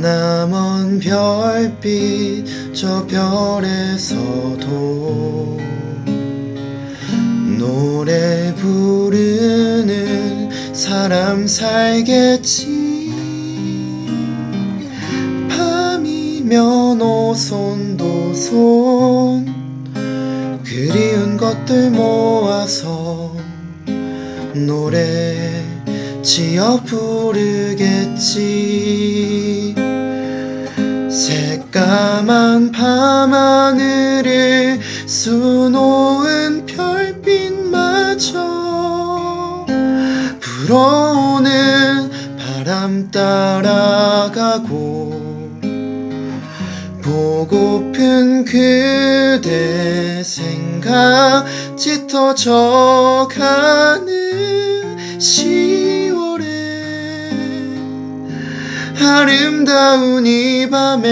머나먼 별빛 저 별에서도 노래 부르는 사람 살겠지? 밤이면 오손도 손 그리운 것들 모아서 노래 지어 부르겠지 새까만 밤하늘을 수놓은 별빛마저 불어오는 바람 따라가고 보고픈 그대 생각 짙어져 가는 10 아름다운 이 밤에